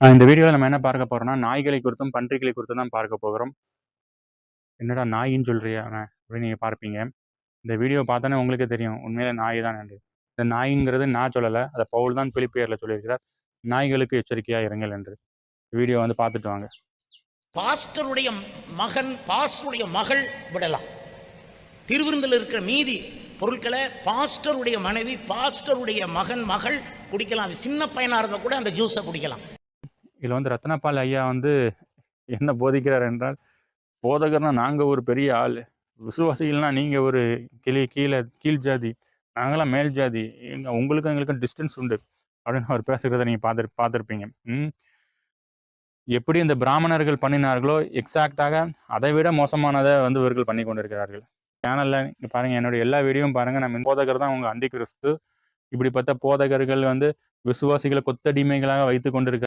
இந்த வீடியோவில் நம்ம என்ன பார்க்க போறோம்னா நாய்களை குறித்தும் பன்றிகளை குறித்தும் தான் பார்க்க போகிறோம். என்னடா நாயின்னு சொல்றியா அப்படின்னு நீங்கள் பார்ப்பீங்க. இந்த வீடியோ பார்த்தோன்னே உங்களுக்கு தெரியும். உண்மையிலே நாய் தான் என்று. இந்த நாய்ங்கிறது நான் சொல்லலை அதை பவுல் தான் பிலிப்பியரில் சொல்லியிருக்கிறார். நாய்களுக்கு எச்சரிக்கையாக இருங்கள் என்று. வீடியோ வந்து பார்த்துட்டு வாங்க. பாஸ்டருடைய மகன் பாஸ்டருடைய மகள் விடலாம். திருவிருந்தில் இருக்கிற மீதி பொருட்களை பாஸ்டருடைய மனைவி பாஸ்டருடைய மகன் மகள் குடிக்கலாம். சின்ன பையனா இருந்தால் கூட அந்த ஜூஸை குடிக்கலாம். இதில் வந்து ரத்னபால் ஐயா வந்து என்ன போதிக்கிறார் என்றால் போதகர்னா நாங்கள் ஒரு பெரிய ஆள். விசுவாசிகள்னா நீங்கள் ஒரு கிளி கீழே கீழ் ஜாதி நாங்களாம் மேல் ஜாதி. எங்கள் உங்களுக்கும் எங்களுக்கும் டிஸ்டன்ஸ் உண்டு. அப்படின்னு அவர் பேசுகிறத நீங்கள் பார்த்து பார்த்துருப்பீங்க. ம். எப்படி இந்த பிராமணர்கள் பண்ணினார்களோ எக்ஸாக்டாக அதை விட மோசமானதை வந்து இவர்கள் பண்ணி கொண்டிருக்கிறார்கள். சேனலில் இங்கே பாருங்கள் என்னுடைய எல்லா வீடியோவும் பாருங்கள் நம்ம போதகர் தான் உங்கள் அந்தி கிறிஸ்து. இப்படி பார்த்தா போதகர்கள் வந்து விசுவாசிகளை கொத்தடிமைகளாக வைத்து கொண்டிருக்க